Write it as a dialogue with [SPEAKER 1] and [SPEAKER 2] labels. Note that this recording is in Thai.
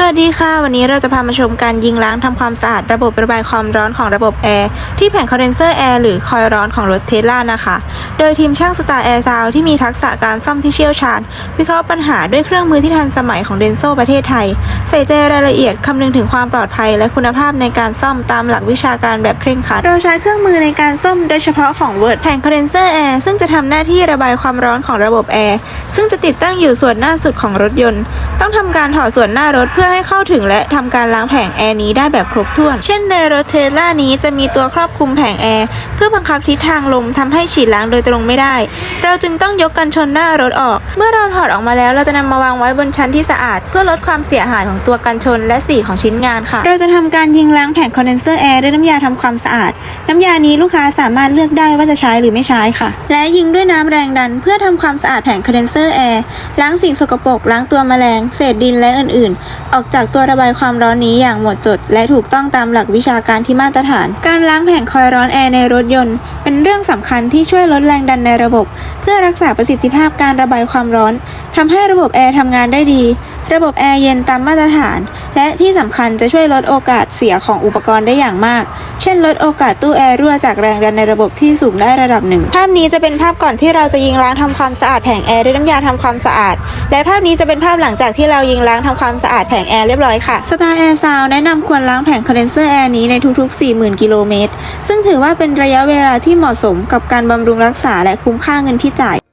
[SPEAKER 1] สวัสดีค่ะ วันนี้เราจะพามาชมการยิงล้างทำความสะอาดระบบระบายความร้อนของระบบแอร์ที่แผงคอนเดนเซอร์แอร์หรือคอยร้อนของรถเทสลานะคะ โดยทีมช่างสตาร์แอร์ซาวที่มีทักษะการซ่อมที่เชี่ยวชาญ วิเคราะห์ปัญหาด้วยเครื่องมือที่ทันสมัยของเดนโซประเทศไทย ใส่ใจรายละเอียดคำนึงถึงความปลอดภัย และคุณภาพในการซ่อมตามหลักวิชาการแบบเคร่งครัดเราใช้เครื่องมือในการซ่อมโดยเฉพาะของเวิร์ดแผงคอนเดนเซอร์แอร์ซึ่งจะทำหน้าที่ระบายความร้อนของระบบแอร์ซึ่งจะติดตั้งอยู่ส่วนหน้าสุดของรถยนต์ ต้องทำการถอดส่วนหน้ารถเพื่อให้เข้าถึงและทำการล้างแผงแอร์นี้ได้แบบครบถ้วน เช่นในรถเทสลานี้จะมีตัวครอบคลุมแผงแอร์เพื่อบังคับทิศทางลมทำให้ฉีดล้างโดยตรงไม่ได้ เราจึงต้องยกกันชนหน้ารถออก เมื่อเราถอดออกมาแล้ว เราจะนำมาวางไว้บนชั้นที่สะอาด เพื่อลดความเสียหายของตัวกันชนและสีของชิ้นงานค่ะ เราจะทำการยิงล้างแผงคอนเดนเซอร์แอร์ด้วยน้ำยาทำความสะอาด น้ำยานี้ลูกค้าสามารถเลือกได้ว่าจะใช้หรือไม่ใช้ค่ะ และยิงด้วยน้ำแรงดัน เพื่อทำความสะอาดแผงคอนเดนเซอร์แอร์ล้างสิ่งสกปรกล้างตัวแมลงเศษดินและอื่นๆออกจากตัวระบายความร้อนนี้อย่างหมดจด และถูกต้องตามหลักวิชาการที่มาตรฐาน การล้างแผงคอยร้อนแอร์ในรถยนต์ เป็นเรื่องสำคัญที่ช่วยลดแรงดันในระบบ เพื่อรักษาประสิทธิภาพการระบายความร้อนทำให้ระบบแอร์ทำงานได้ดี ระบบแอร์เย็นตามมาตรฐาน และที่สำคัญจะช่วยลดโอกาสเสียของอุปกรณ์ได้อย่างมาก เช่นลดโอกาสตู้แอร์รั่วจากแรงดันในระบบที่สูงได้ระดับหนึ่ง ภาพนี้จะเป็นภาพก่อนที่เราจะยิงล้างทำความสะอาดแผงแอร์ด้วยน้ำยาทำความสะอาด และภาพนี้จะเป็นภาพหลังจากที่เรายิงล้างทำความสะอาดแผงแอร์เรียบร้อยค่ะ Star Air Sound แนะนำควรล้างแผงคอนเดนเซอร์แอร์นี้ในทุกๆ 40,000 กิโลเมตร ซึ่งถือว่าเป็นระยะเวลาที่เหมาะสมกับการบำรุงรักษาและคุ้มค่าเงินที่จ่าย